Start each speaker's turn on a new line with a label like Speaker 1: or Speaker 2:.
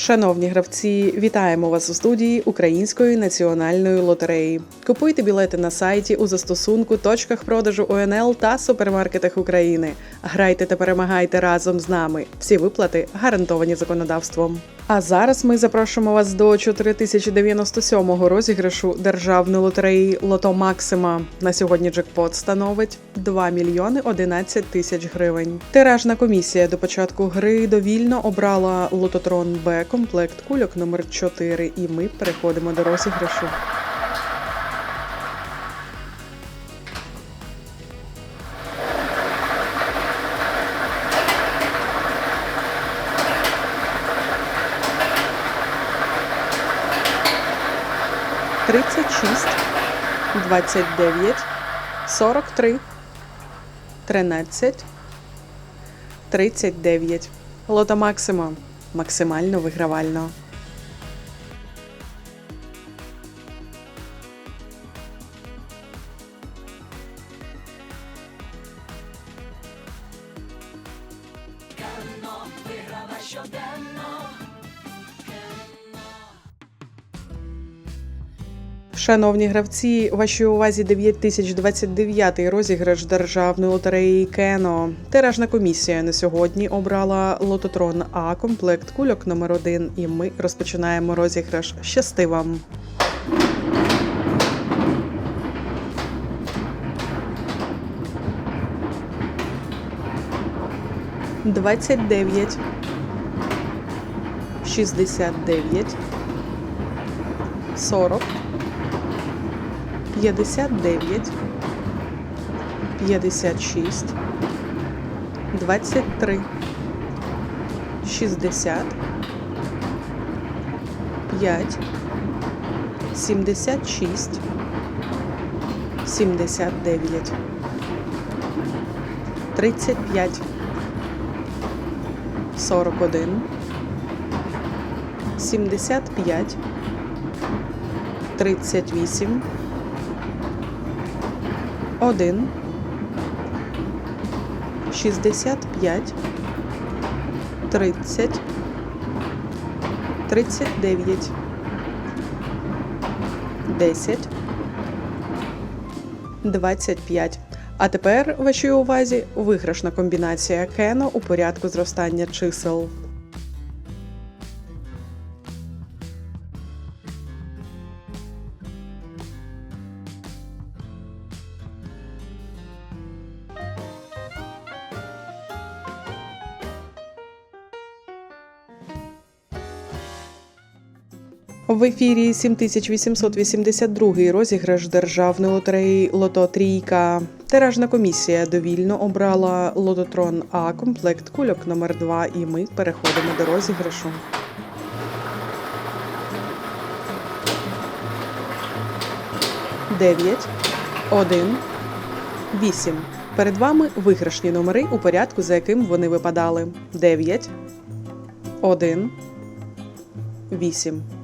Speaker 1: Шановні гравці, вітаємо вас у студії Української національної лотереї. Купуйте білети на сайті у застосунку, точках продажу ОНЛ та супермаркетах України. Грайте та перемагайте разом з нами. Всі виплати гарантовані законодавством. А зараз ми запрошуємо вас до 4097-го розіграшу державної лотереї Лото Максима. На сьогодні джекпот становить 2 мільйони 11 тисяч гривень. Тиражна комісія до початку гри довільно обрала лототрон Б комплект кульок номер 4 і ми переходимо до розіграшу. Тридцять шість, двадцять дев'ять, сорок три, тринадцять, тридцять дев'ять. Лота Максима. Максимально вигравально. Шановні гравці, вашій увазі 9029 розіграш державної лотереї Кено. Тиражна комісія на сьогодні обрала лототрон А комплект кульок номер 1 і ми розпочинаємо розіграш. Щасти вам! Двадцять дев'ять, шістдесят дев'ять, сорок. 59, 56, 23, 60, 5, 76, 79, 35, 41, 75, 38, один, шістдесят п'ять, тридцять, тридцять дев'ять, десять, двадцять п'ять. А тепер вашій увазі виграшна комбінація Кено у порядку зростання чисел. В ефірі 7882 розіграш державної лотереї Лото Трійка. Тиражна комісія довільно обрала лототрон А комплект кульок номер 2 і ми переходимо до розіграшу. Дев'ять, один, вісім. Перед вами виграшні номери у порядку, за яким вони випадали. Дев'ять, один. 8.